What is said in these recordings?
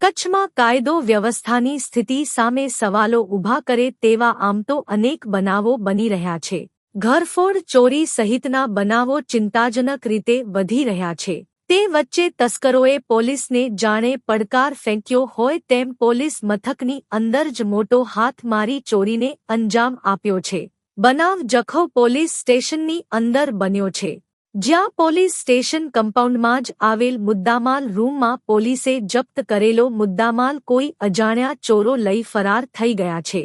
કચ્છમાં કાયદો વ્યવસ્થાની સ્થિતિ સામે સવાલો ઊભા કરે તેવા આમ તો અનેક બનાવો બની રહ્યા છે. ઘરફોડ ચોરી સહિતના બનાવો ચિંતાજનક રીતે વધી રહ્યા છે. તે વચ્ચે તસ્કરોએ પોલીસને જાણે પડકાર ફેંક્યો હોય તેમ પોલીસ મથકની અંદર જ મોટો હાથ મારી ચોરીને અંજામ આપ્યો છે. બનાવ જખૌ પોલીસ સ્ટેશનની અંદર બન્યો છે. જ્યાં પોલીસ સ્ટેશન કમ્પાઉન્ડમાં જ આવેલ મુદ્દામાલ રૂમમાં પોલીસે જપ્ત કરેલો મુદ્દામાલ કોઈ અજાણ્યા ચોરો લઈ ફરાર થઈ ગયા છે.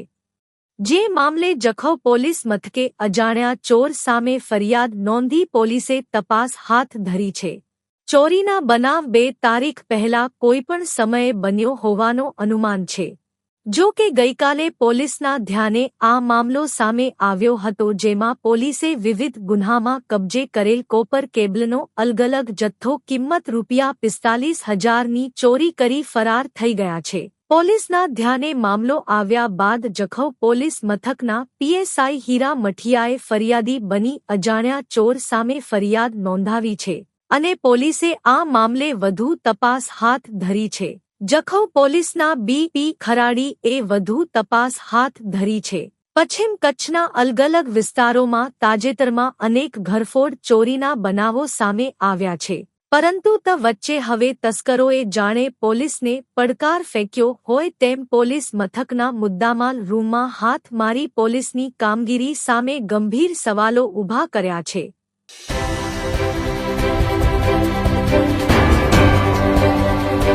જે મામલે જખૌ પોલીસ મથકે અજાણ્યા ચોર સામે ફરિયાદ નોંધી પોલીસે તપાસ હાથ ધરી છે. ચોરીના બનાવ બે તારીખ પહેલા કોઈપણ સમયે બન્યો હોવાનો અનુમાન છે. જો કે ગઈકાલે પોલીસના ધ્યાને આ મામલો સામે આવ્યો હતો જેમાં પોલીસે વિવિધ ગુન્હામાં કબજે કરેલ કોપર કેબલનો અલગલગ જથ્થો કિંમત રૂપિયા પિસ્તાલીસ હજારની ચોરી કરી ફરાર થઈ ગયા છે. પોલીસના ધ્યાને મામલો આવ્યા બાદ જખૌ પોલીસ મથકના પીએસઆઈ હીરા મઠિયાએ ફરિયાદી બની અજાણ્યા ચોર સામે ફરિયાદ નોંધાવી છે અને પોલીસે આ મામલે વધુ તપાસ હાથ ધરી છે. જખૌ પોલીસના બીપી ખરાડી એ વધુ તપાસ હાથ ધરી છે. પશ્ચિમ કચ્છના અલગલગ વિસ્તારોમાં તાજેતરમાં અનેક ઘરફોડ ચોરીના બનાવો સામે આવ્યા છે. પરંતુ ત વચ્ચે હવે તસ્કરોએ જાણે પોલીસને પડકાર ફેંક્યો હોય તેમ પોલીસ મથકના મુદ્દામાલ રૂમમાં હાથ મારી પોલીસની કામગીરી સામે ગંભીર સવાલો ઊભા કર્યા છે.